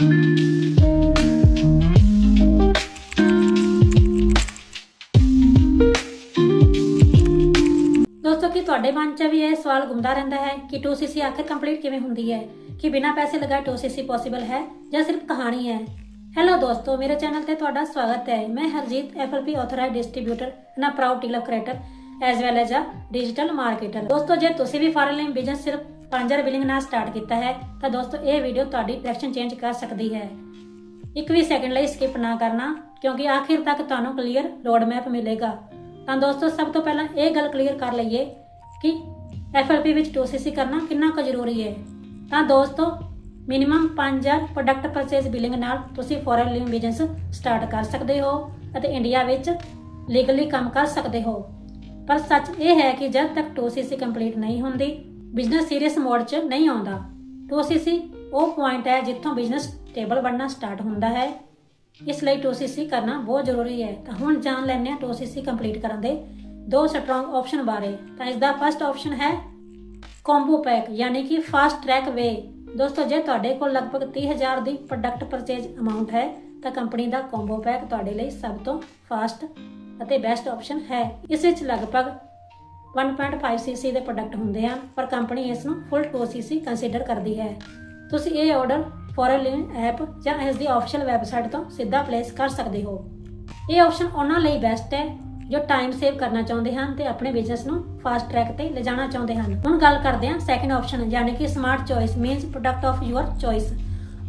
ਦੋਸਤੋ, ਕੀ ਤੁਹਾਡੇ ਮਨ 'ਚ ਵੀ ਇਹ ਸਵਾਲ ਘੁੰਮਦਾ ਰਹਿੰਦਾ ਹੈ ਕਿ 2cc ਆਖਿਰ ਕੰਪਲੀਟ ਕਿਵੇਂ ਹੁੰਦੀ ਹੈ? ਕਿ ਬਿਨਾਂ ਪੈਸੇ ਲਗਾਏ 2cc ਪੋਸੀਬਲ ਹੈ ਜਾਂ ਸਿਰਫ ਕਹਾਣੀ ਹੈ? ਹੈਲੋ ਦੋਸਤੋ, ਮੇਰੇ ਚੈਨਲ ਤੇ ਤੁਹਾਡਾ ਸਵਾਗਤ ਹੈ। ਮੈਂ ਹਰਜੀਤ FLP ਆਥੋਰਾਈਜ਼ਡ ਡਿਸਟ੍ਰੀਬਿਊਟਰ ਨਾ proud dealer creator as well as uh digital marketer ਦੋਸਤੋ, ਜੇ ਤੁਸੀਂ ਵੀ ਫਾਰਨਲਾਈਨ ਬਿਜ਼ਨਸ ਸਿਰਫ 5000 ਬਿਲਿੰਗ ਨਾਲ ਸਟਾਰਟ ਕੀਤਾ ਹੈ, ਤਾਂ ਦੋਸਤੋ, ਇਹ ਵੀਡੀਓ ਤੁਹਾਡੀ ਡਾਇਰੈਕਸ਼ਨ ਚੇਂਜ ਕਰ ਸਕਦੀ ਹੈ। ਇੱਕ ਵੀ ਸੈਕਿੰਡ ਲਈ ਸਕਿਪ ਨਾ ਕਰਨਾ, ਕਿਉਂਕਿ ਆਖਿਰ ਤੱਕ ਤੁਹਾਨੂੰ ਕਲੀਅਰ ਰੋਡ ਮੈਪ ਮਿਲੇਗਾ। ਤਾਂ ਦੋਸਤੋ, ਸਭ ਤੋਂ ਪਹਿਲਾਂ ਇਹ ਗੱਲ ਕਲੀਅਰ ਕਰ ਲਈਏ ਕਿ FLP ਵਿੱਚ 2cc ਕਰਨਾ ਕਿੰਨਾ ਕੁ ਜ਼ਰੂਰੀ ਹੈ। ਤਾਂ ਦੋਸਤੋ ਮਿਨੀਮਮ 5000 ਪ੍ਰੋਡਕਟ ਪਰਚੇਸ ਬਿਲਿੰਗ ਨਾਲ ਤੁਸੀਂ ਫੋਰਨ ਲਿਵਿੰਗ ਬਿਜ਼ਨਸ ਸਟਾਰਟ ਕਰ ਸਕਦੇ ਹੋ ਅਤੇ ਇੰਡੀਆ ਵਿੱਚ ਲੀਗਲੀ ਕੰਮ ਕਰ ਸਕਦੇ ਹੋ। ਪਰ ਸੱਚ ਇਹ ਹੈ ਕਿ ਜਦ ਤੱਕ 2cc ਕੰਪਲੀਟ ਨਹੀਂ ਹੁੰਦੀ ਬਿਜ਼ਨਸ ਸੀਰੀਅਸ ਮੋਡ 'ਚ ਨਹੀਂ ਆਉਂਦਾ। 2cc ਉਹ ਪੁਆਇੰਟ ਹੈ ਜਿੱਥੋਂ ਬਿਜ਼ਨਸ ਸਟੇਬਲ ਬਣਨਾ ਸਟਾਰਟ ਹੁੰਦਾ ਹੈ। ਇਸ ਲਈ 2cc ਕਰਨਾ ਬਹੁਤ ਜ਼ਰੂਰੀ ਹੈ। ਤਾਂ ਹੁਣ ਜਾਣ ਲੈਂਦੇ ਹਾਂ 2cc ਕੰਪਲੀਟ ਕਰਨ ਦੇ ਦੋ ਸਟਰੋਂਗ ਆਪਸ਼ਨ ਬਾਰੇ। ਤਾਂ ਇਸ ਦਾ ਫਰਸਟ ਆਪਸ਼ਨ ਹੈ ਕੰਬੋ ਪੈਕ ਯਾਨੀ ਕਿ ਫਾਸਟ ਟਰੈਕ ਵੇ ਦੋਸਤੋ, ਜੇ ਤੁਹਾਡੇ ਕੋਲ ਲਗਭਗ 30000 ਦੀ ਪ੍ਰੋਡਕਟ ਪਰਚੇਜ ਅਮਾਉਂਟ ਹੈ, ਤਾਂ ਕੰਪਨੀ ਦਾ ਕੰਬੋ ਪੈਕ ਤੁਹਾਡੇ ਲਈ ਸਭ ਤੋਂ ਫਾਸਟ ਅਤੇ ਬੈਸਟ ਆਪਸ਼ਨ ਹੈ। ਇਸ ਵਿੱਚ ਲਗਭਗ 1.5 ਸੀਸੀ ਦੇ ਪ੍ਰੋਡਕਟ ਹੁੰਦੇ ਹਨ ਪਰ ਕੰਪਨੀ ਇਸ ਨੂੰ ਫੁੱਲ 2 ਸੀਸੀ ਕੰਸੀਡਰ ਕਰਦੀ ਹੈ। ਤੁਸੀਂ ਇਹ ਆਰਡਰ ਫੋਰਲਿਨ ਐਪ ਜਾਂ ਇਸ ਦੀ ਆਫੀਸ਼ੀਅਲ ਵੈਬਸਾਈਟ ਤੋਂ ਸਿੱਧਾ ਪਲੇਸ ਕਰ ਸਕਦੇ ਹੋ। ਇਹ ਆਪਸ਼ਨ ਉਹਨਾਂ ਲਈ ਬੈਸਟ ਹੈ, ਜੋ ਟਾਈਮ ਸੇਵ ਕਰਨਾ ਚਾਹੁੰਦੇ ਹਨ ਤੇ ਆਪਣੇ ਬਿਜ਼ਨਸ ਨੂੰ ਫਾਸਟ ਟਰੈਕ ਤੇ ਲਿਜਾਣਾ ਚਾਹੁੰਦੇ ਹਨ। ਹੁਣ ਗੱਲ ਕਰਦੇ ਹਾਂ ਸੈਕੰਡ ਆਪਸ਼ਨ ਯਾਨੀ ਕਿ smart choice means product of your choice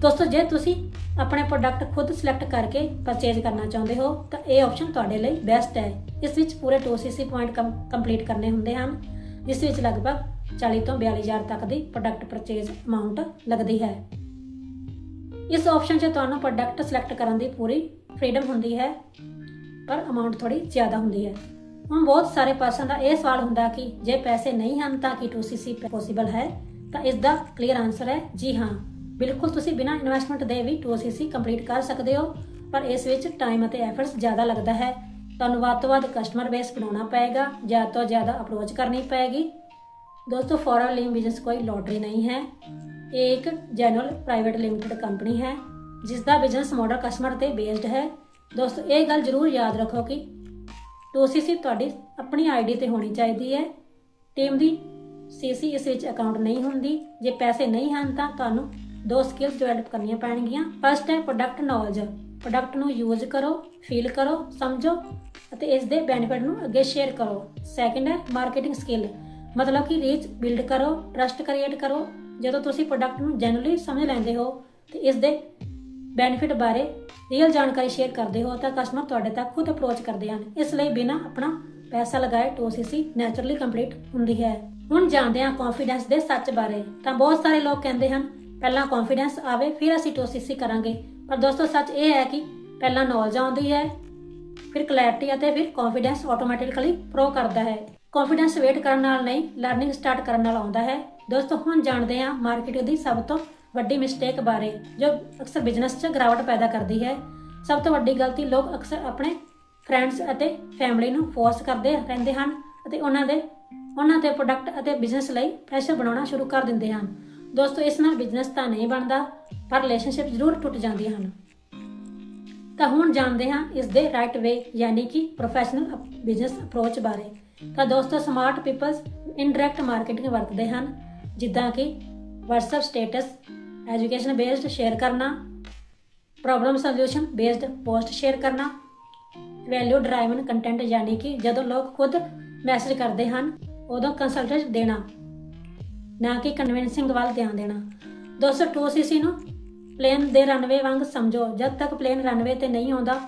ਦੋਸਤੋ, ਜੇ ਤੁਸੀਂ ਆਪਣੇ ਪ੍ਰੋਡਕਟ ਖੁਦ ਸਿਲੈਕਟ ਕਰਕੇ ਪਰਚੇਜ਼ ਕਰਨਾ ਚਾਹੁੰਦੇ ਹੋ, ਤਾਂ ਇਹ ਆਪਸ਼ਨ ਤੁਹਾਡੇ ਲਈ ਬੈਸਟ ਹੈ। ਇਸ ਵਿੱਚ ਪੂਰੇ 2cc ਪੁਆਇੰਟ ਕੰਪਲੀਟ ਕਰਨੇ ਹੁੰਦੇ ਹਨ, ਜਿਸ ਵਿੱਚ ਲਗਭਗ 40 ਤੋਂ 42000 ਤੱਕ ਦੀ ਪ੍ਰੋਡਕਟ ਪਰਚੇਜ਼ ਅਮਾਉਂਟ ਲੱਗਦੀ ਹੈ। ਇਸ ਆਪਸ਼ਨ 'ਚ ਤੁਹਾਨੂੰ ਪ੍ਰੋਡਕਟ ਸਿਲੈਕਟ ਕਰਨ ਦੀ ਪੂਰੀ ਫ੍ਰੀडम ਹੁੰਦੀ ਹੈ, ਪਰ ਅਮਾਉਂਟ ਥੋੜੀ ਜ਼ਿਆਦਾ ਹੁੰਦੀ ਹੈ। ਹੁਣ ਬਹੁਤ ਸਾਰੇ ਪਰਸਨ ਦਾ ਇਹ ਸਵਾਲ ਹੁੰਦਾ ਕਿ ਜੇ ਪੈਸੇ ਨਹੀਂ ਹਨ ਤਾਂ ਕੀ 2cc ਪੋਸੀਬਲ ਹੈ? ਤਾਂ ਇਸ ਦਾ ਕਲੀਅਰ ਆਨਸਰ ਹੈ ਜੀ ਹਾਂ। ਬਿਲਕੁਲ ਤੁਸੀਂ ਬਿਨਾਂ ਇਨਵੈਸਟਮੈਂਟ ਦੇ ਵੀ 2cc ਕੰਪਲੀਟ ਕਰ ਸਕਦੇ ਹੋ, ਪਰ ਇਸ ਵਿੱਚ ਟਾਈਮ ਅਤੇ ਐਫਰਟਸ ਜ਼ਿਆਦਾ ਲੱਗਦਾ ਹੈ। ਤੁਹਾਨੂੰ ਵੱਧ ਤੋਂ ਵੱਧ ਕਸਟਮਰ ਬੇਸ ਬਣਾਉਣਾ ਪਏਗਾ, ਜ਼ਿਆਦਾ ਤੋਂ ਜ਼ਿਆਦਾ ਅਪਰੋਚ ਕਰਨੀ ਪਏਗੀ। ਦੋਸਤੋ ਫੋਰਨ ਲਿਵ ਬਿਜ਼ਨਸ ਕੋਈ ਲੋਟਰੀ ਨਹੀਂ ਹੈ। ਇਹ ਇੱਕ ਜੈਨੂਅਲ ਪ੍ਰਾਈਵੇਟ ਲਿਮਟਿਡ ਕੰਪਨੀ ਹੈ ਜਿਸ ਦਾ ਬਿਜ਼ਨਸ ਮਾਡਲ ਕਸਟਮਰ ਤੇ ਬੇਸਡ ਹੈ। ਦੋਸਤੋ, ਇਹ ਗੱਲ ਜ਼ਰੂਰ ਯਾਦ ਰੱਖੋ ਕਿ 2cc ਤੁਹਾਡੀ ਆਪਣੀ ਆਈਡੀ ਤੇ ਹੋਣੀ ਚਾਹੀਦੀ ਹੈ। ਟੀਮ ਦੀ ਸੀਸੀ ਇਸ ਵਿੱਚ ਅਕਾਊਂਟ ਨਹੀਂ ਹੁੰਦੀ। ਜੇ ਪੈਸੇ ਨਹੀਂ ਹਨ ਤਾਂ ਤੁਹਾਨੂੰ ਦੋ ਸਕਿੱਲ ਡਿਵੈਲਪ ਕਰਨੀਆਂ ਪੈਣਗੀਆਂ। ਫਸਟ ਹੈ ਪ੍ਰੋਡਕਟ ਨੌਲੇਜ ਪ੍ਰੋਡਕਟ ਨੂੰ ਯੂਜ਼ ਕਰੋ ਫੀਲ ਕਰੋ, ਸਮਝੋ ਅਤੇ ਇਸ ਦੇ ਬੈਨੀਫਿਟ ਨੂੰ ਅੱਗੇ ਸ਼ੇਅਰ ਕਰੋ। ਸੈਕੰਡ ਹੈ ਮਾਰਕੀਟਿੰਗ ਸਕਿੱਲ ਮਤਲਬ ਕਿ ਰੀਚ ਬਿਲਡ ਕਰੋ ਟਰਸਟ ਕ੍ਰੀਏਟ ਕਰੋ। ਜਦੋਂ ਤੁਸੀਂ ਪ੍ਰੋਡਕਟ ਨੂੰ ਜੈਨੂਅਲੀ ਸਮਝ ਲੈਂਦੇ ਹੋ ਤੇ ਇਸ ਦੇ ਬੈਨੀਫਿਟ ਬਾਰੇ ਰੀਅਲ ਜਾਣਕਾਰੀ ਸ਼ੇਅਰ ਕਰਦੇ ਹੋ ਤਾਂ ਕਸਟਮਰ ਤੁਹਾਡੇ ਤੱਕ ਖੁਦ ਅਪਰੋਚ ਕਰਦੇ ਹਨ। ਇਸ ਲਈ ਬਿਨਾਂ ਆਪਣਾ ਪੈਸਾ ਲਗਾਏ 2cc ਨੈਚੁਰਲੀ ਕੰਪਲੀਟ ਹੁੰਦੀ ਹੈ। ਹੁਣ ਜਾਣਦੇ ਹਾਂ ਕੌਨਫੀਡੈਂਸ ਦੇ ਸੱਚ ਬਾਰੇ। ਤਾਂ ਬਹੁਤ ਸਾਰੇ ਲੋਕ ਕਹਿੰਦੇ ਹਨ ਪਹਿਲਾਂ ਕੌਨਫੀਡੈਂਸ ਆਵੇ, ਫਿਰ ਅਸੀਂ 2cc ਕਰਾਂਗੇ। ਪਰ ਦੋਸਤੋ, ਸੱਚ ਇਹ ਹੈ ਕਿ ਪਹਿਲਾਂ ਨੌਲੇਜ ਆਉਂਦੀ ਹੈ, ਫਿਰ ਕਲੈਰਿਟੀ ਅਤੇ ਫਿਰ ਕੌਨਫੀਡੈਂਸ ਆਟੋਮੈਟਿਕਲੀ ਪ੍ਰੋ ਕਰਦਾ ਹੈ। ਕੌਨਫੀਡੈਂਸ ਵੇਟ ਕਰਨ ਨਾਲ ਨਹੀਂ ਲਰਨਿੰਗ ਸਟਾਰਟ ਕਰਨ ਨਾਲ ਆਉਂਦਾ ਹੈ। ਦੋਸਤੋ, ਹੁਣ ਜਾਣਦੇ ਹਾਂ ਮਾਰਕੀਟ ਦੀ ਸਭ ਤੋਂ ਵੱਡੀ ਮਿਸਟੇਕ ਬਾਰੇ, ਜੋ ਅਕਸਰ ਬਿਜ਼ਨਸ 'ਚ ਗਿਰਾਵਟ ਪੈਦਾ ਕਰਦੀ ਹੈ। ਸਭ ਤੋਂ ਵੱਡੀ ਗਲਤੀ ਲੋਕ ਅਕਸਰ ਆਪਣੇ ਫਰੈਂਡਸ ਅਤੇ ਫੈਮਿਲੀ ਨੂੰ ਫੋਰਸ ਕਰਦੇ ਰਹਿੰਦੇ ਹਨ ਅਤੇ ਉਹਨਾਂ ਦੇ ਉਹਨਾਂ ਦੇ ਪ੍ਰੋਡਕਟ ਅਤੇ ਬਿਜ਼ਨਸ ਲਈ ਪ੍ਰੈਸ਼ਰ ਬਣਾਉਣਾ ਸ਼ੁਰੂ ਕਰ ਦਿੰਦੇ ਹਨ। ਦੋਸਤੋ, ਇਸ ਨਾਲ ਬਿਜ਼ਨਸ ਤਾਂ ਨਹੀਂ ਬਣਦਾ, ਪਰ ਰਿਲੇਸ਼ਨਸ਼ਿਪ ਜ਼ਰੂਰ ਟੁੱਟ ਜਾਂਦੀਆਂ ਹਨ। ਤਾਂ ਹੁਣ ਜਾਣਦੇ ਹਾਂ ਇਸ ਦੇ ਰਾਈਟ ਵੇ ਯਾਨੀ ਕਿ ਪ੍ਰੋਫੈਸ਼ਨਲ ਬਿਜ਼ਨਸ ਅਪਰੋਚ ਬਾਰੇ। ਤਾਂ ਦੋਸਤੋ ਸਮਾਰਟ ਪੀਪਲਸ ਇਨਡਾਇਰੈਕਟ ਮਾਰਕੀਟਿੰਗ ਵਰਤਦੇ ਹਨ, ਜਿੱਦਾਂ ਕਿ WhatsApp status education based share ਕਰਨਾ problem solution based post share ਕਰਨਾ ਵੈਲਿਊ ਡਰਾਈਵਨ ਕੰਟੈਂਟ ਯਾਨੀ ਕਿ ਜਦੋਂ ਲੋਕ ਖੁਦ ਮੈਸੇਜ ਕਰਦੇ ਹਨ, ਉਦੋਂ ਕੰਸਲਟੈਂਟ ਦੇਣਾ। ਨਾ ਕਿ ਕਨਵਿੰਸਿੰਗ ਵੱਲ ਧਿਆਨ ਦੇਣਾ। ਦੋਸਤੋ 2cc ਨੂੰ, ਪਲੇਨ ਦੇ ਰਨਵੇ ਵਾਂਗ ਸਮਝੋ, ਜਦ ਤੱਕ ਪਲੇਨ ਰਨਵੇ ਤੇ ਨਹੀਂ ਆਉਂਦਾ,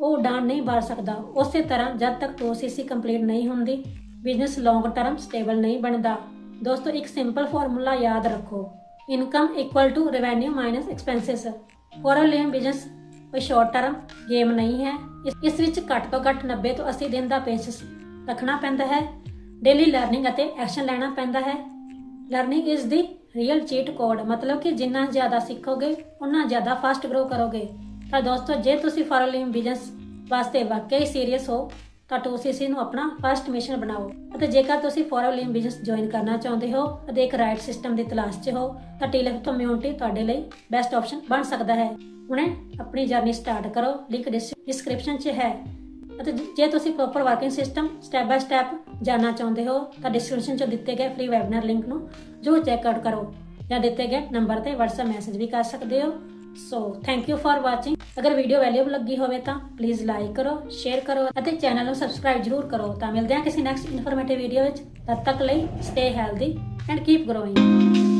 ਉਹ ਉਡਾਨ ਨਹੀਂ ਭਰ ਸਕਦਾ। ਉਸੇ ਤਰ੍ਹਾਂ ਜਦ ਤੱਕ 2cc ਕੰਪਲੀਟ ਨਹੀਂ ਹੁੰਦੀ ਬਿਜ਼ਨਸ ਲੌਂਗ ਟਰਮ ਸਟੇਬਲ ਨਹੀਂ ਬਣਦਾ। ਦੋਸਤੋ, ਇੱਕ ਸਿੰਪਲ ਫਾਰਮੂਲਾ ਯਾਦ ਰੱਖੋ। Income equal to revenue minus expenses for living business ਕੋਈ ਸ਼ਾਰਟ ਟਰਮ ਗੇਮ ਨਹੀਂ ਹੈ। ਇਸ ਵਿੱਚ ਘੱਟ ਤੋਂ ਘੱਟ 90 ਤੋਂ 80 ਦਿਨ ਦਾ ਪੇਸ਼ੈਂਸ ਰੱਖਣਾ ਪੈਂਦਾ ਹੈ। ਡੇਲੀ ਲਰਨਿੰਗ ਅਤੇ ਐਕਸ਼ਨ ਲੈਣਾ ਪੈਂਦਾ ਹੈ। Learning is the real cheat code ਮਤਲਬ ਕਿ ਜਿੰਨਾ ਜ਼ਿਆਦਾ ਸਿੱਖੋਗੇ ਉਨਾ ਜ਼ਿਆਦਾ ਫਾਸਟ ਗਰੋ ਕਰੋਗੇ। ਤਾਂ ਦੋਸਤੋ, ਜੇ ਤੁਸੀਂ ਫੋਰ ਬਿਜ਼ਨਸ ਵਾਸਤੇ ਵਾਕਈ ਸੀਰੀਅਸ ਹੋ, ਤਾਂ 2cc ਨੂੰ ਆਪਣਾ ਫਸਟ ਮਿਸ਼ਨ ਬਣਾਓ। ਅਤੇ ਜੇਕਰ ਤੁਸੀਂ ਫੋਰਵਲਿੰਗ ਬਿਜ਼ਨਸ ਜੁਆਇਨ ਕਰਨਾ ਚਾਹੁੰਦੇ ਹੋ ਅਤੇ ਇੱਕ ਰਾਈਟ ਸਿਸਟਮ ਦੀ ਤਲਾਸ਼ 'ਚ ਹੋ, ਤਾਂ ਟੀਲਿਫ ਕਮਿਊਨਿਟੀ ਤੁਹਾਡੇ ਲਈ ਬੈਸਟ ਆਪਸ਼ਨ ਬਣ ਸਕਦਾ ਹੈ। ਹੁਣੇ ਆਪਣੀ ਜਰਨੀ ਸਟਾਰਟ ਕਰੋ ਲਿੰਕ ਡਿਸਕ੍ਰਿਪਸ਼ਨ 'ਚ ਹੈ। ਅਤੇ ਜੇ ਤੁਸੀਂ proper working system step by step ਜਾਣਨਾ ਚਾਹੁੰਦੇ ਹੋ, ਤਾਂ ਡਿਸਕ੍ਰਿਪਸ਼ਨ 'ਚ ਦਿੱਤੇ ਗਏ ਫ੍ਰੀ ਵੈਬਿਨਾਰ ਲਿੰਕ ਨੂੰ ਜੋ ਚੈੱਕ ਆਊਟ ਕਰੋ ਜਾਂ ਦਿੱਤੇ ਗਏ ਨੰਬਰ ਤੇ WhatsApp ਮੈਸੇਜ ਵੀ ਕਰ ਸਕਦੇ ਹੋ। So thank you for watching ਅਗਰ ਵੀਡੀਓ ਵੈਲਿਊਬਲ ਲੱਗੀ ਹੋਵੇ ਤਾਂ ਪਲੀਜ਼ ਲਾਈਕ ਕਰੋ ਸ਼ੇਅਰ ਕਰੋ ਅਤੇ ਚੈਨਲ ਨੂੰ ਸਬਸਕ੍ਰਾਈਬ ਜ਼ਰੂਰ ਕਰੋ। ਤਾਂ ਮਿਲਦੇ ਹਾਂ ਕਿਸੇ ਨੈਕਸਟ ਇਨਫੋਰਮੇਟਿਵ ਵੀਡੀਓ ਵਿੱਚ। ਤਦ ਤੱਕ ਲਈ stay healthy and keep growing